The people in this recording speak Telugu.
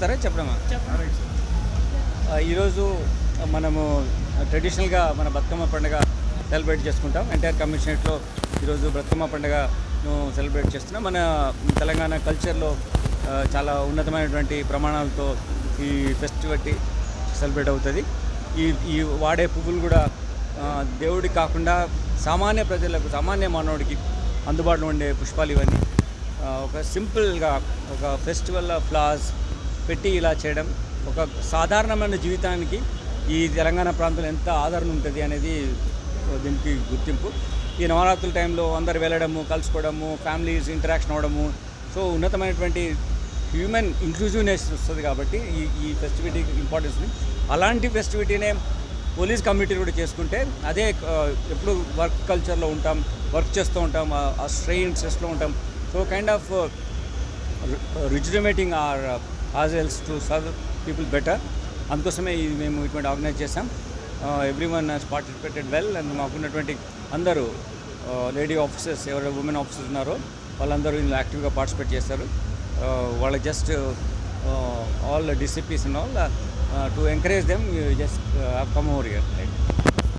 చదువుతారా చెప్పడమా? ఈరోజు మనము ట్రెడిషనల్గా మన బతుకమ్మ పండుగ సెలబ్రేట్ చేసుకుంటాం. ఎన్టీఆర్ కమిషనరేట్లో ఈరోజు బతుకమ్మ పండుగను సెలబ్రేట్ చేస్తున్నాం. మన తెలంగాణ కల్చర్లో చాలా ఉన్నతమైనటువంటి ప్రమాణాలతో ఈ ఫెస్టివల్ సెలబ్రేట్ అవుతుంది. ఈ ఈ వాడే పువ్వులు కూడా దేవుడికి కాకుండా సామాన్య ప్రజలకు సామాన్య మానవుడికి అందుబాటులో ఉండే పుష్పాలు ఇవన్నీ. ఒక సింపుల్గా ఒక ఫెస్టివల్ ఫ్లాస్ పెట్టి ఇలా చేయడం ఒక సాధారణమైన జీవితానికి ఈ తెలంగాణ ప్రాంతంలో ఎంత ఆదరణ ఉంటుంది అనేది దీనికి గుర్తింపు. ఈ నవరాత్రుల టైంలో అందరు వెళ్ళడము కలుసుకోవడము ఫ్యామిలీస్ ఇంటరాక్షన్ అవ్వడము. సో ఉన్నతమైనటువంటి హ్యూమన్ ఇంక్లూజివ్నెస్ వస్తుంది కాబట్టి ఈ ఈ ఫెస్టివిటీకి ఇంపార్టెన్స్ ఉంది అలాంటి ఫెస్టివిటీనే పోలీస్ కమ్యూనిటీ కూడా చేసుకుంటే అదే ఎప్పుడు వర్క్ కల్చర్లో ఉంటాం వర్క్ చేస్తూ ఉంటాం ఆ- ఆ స్ట్రెయిన్ స్ట్రెస్లో ఉంటాం. So kind of rejuvenating or ourselves to serve people better అందుకోసమే ఇది మేము ఇటువంటి ఆర్గనైజ్ చేసాం every one participated well and మాకున్నటువంటి అందరూ లేడీ ఆఫీసర్స్ ఎవరు ఉమెన్ ఆఫీసర్స్ ఉన్నారో వాళ్ళందరూ ఇందులో యాక్టివ్గా పార్టిసిపేట్ చేస్తారు వాళ్ళ just all DCPs and all to encourage them just come over year right